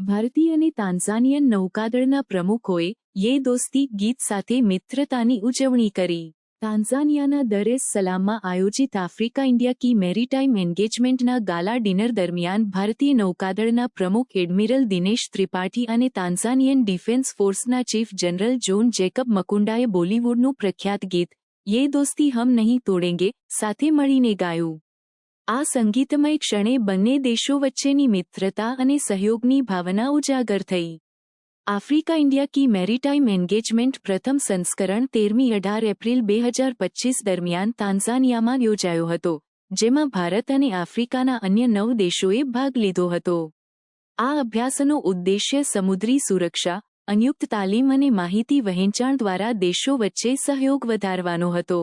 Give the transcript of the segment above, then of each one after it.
ભારતીય અને તાન્ઝાનિયન નૌકાદળના પ્રમુખોએ યે દોસ્તી ગીત સાથે મિત્રતાની ઉજવણી કરી. તાન્ઝાનિયાના દરેસ સલામમાં આયોજિત આફ્રિકા ઇન્ડિયા કી મેરીટાઇમ એન્ગેજમેન્ટના ગાલા ડિનર દરમિયાન ભારતીય નૌકાદળના પ્રમુખ એડમિરલ દિનેશ ત્રિપાઠી અને તાન્ઝાનિયન ડિફેન્સ ફોર્સના ચીફ જનરલ જોન જેકબ મકુંડાએ બોલિવૂડનું પ્રખ્યાત ગીત યે દોસ્તી હમ નહીં તોડેંગે સાથે મળીને ગાયું. આ સંગીતમય ક્ષણે બંને દેશો વચ્ચેની મિત્રતા અને સહયોગની ભાવના ઉજાગર થઈ. Africa India key maritime engagement પ્રથમ સંસ્કરણ તેરમી અઢાર એપ્રિલ બે હજાર પચીસ દરમિયાન તાન્ઝાનિયામાં યોજાયો હતો, જેમાં ભારત અને આફ્રિકાના અન્ય નવ દેશોએ ભાગ લીધો હતો. આ અભ્યાસનો ઉદ્દેશ્ય સમુદ્રી સુરક્ષા, અન્યુક્ત તાલીમ અને માહિતી વહેંચાણ દ્વારા દેશો વચ્ચે સહયોગ વધારવાનો હતો.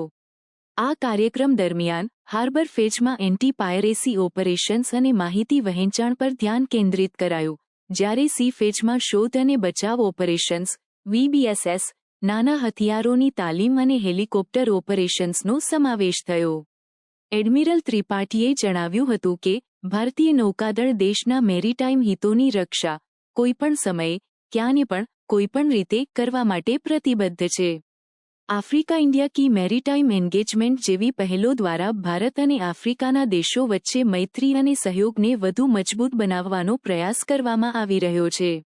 આ કાર્યક્રમ દરમિયાન હાર્બર ફેજમાં એન્ટી પાયરેસી ઓપરેશન્સ અને માહિતી વહેંચાણ પર ધ્યાન કેન્દ્રિત કરાયું, જ્યારે સી ફેજમાં શોધ અને બચાવ ઓપરેશન્સ, વીબીએસએસ, નાના હથિયારોની તાલીમ અને હેલિકોપ્ટર ઓપરેશન્સનો સમાવેશ થયો. એડમિરલ ત્રિપાઠીએ જણાવ્યું હતું કે, ભારતીય નૌકાદળ દેશના મેરીટાઈમ હિતોની રક્ષા, કોઈપણ સમયે, ક્યાંને પણ, કોઈપણ રીતે કરવા માટે પ્રતિબદ્ધ છે. Africa India key maritime engagement જેવી પહેલો દ્વારા ભારત અને આફ્રિકાના દેશો વચ્ચે મૈત્રી અને સહયોગને વધુ મજબૂત બનાવવાનો પ્રયાસ કરવામાં આવી રહ્યો છે.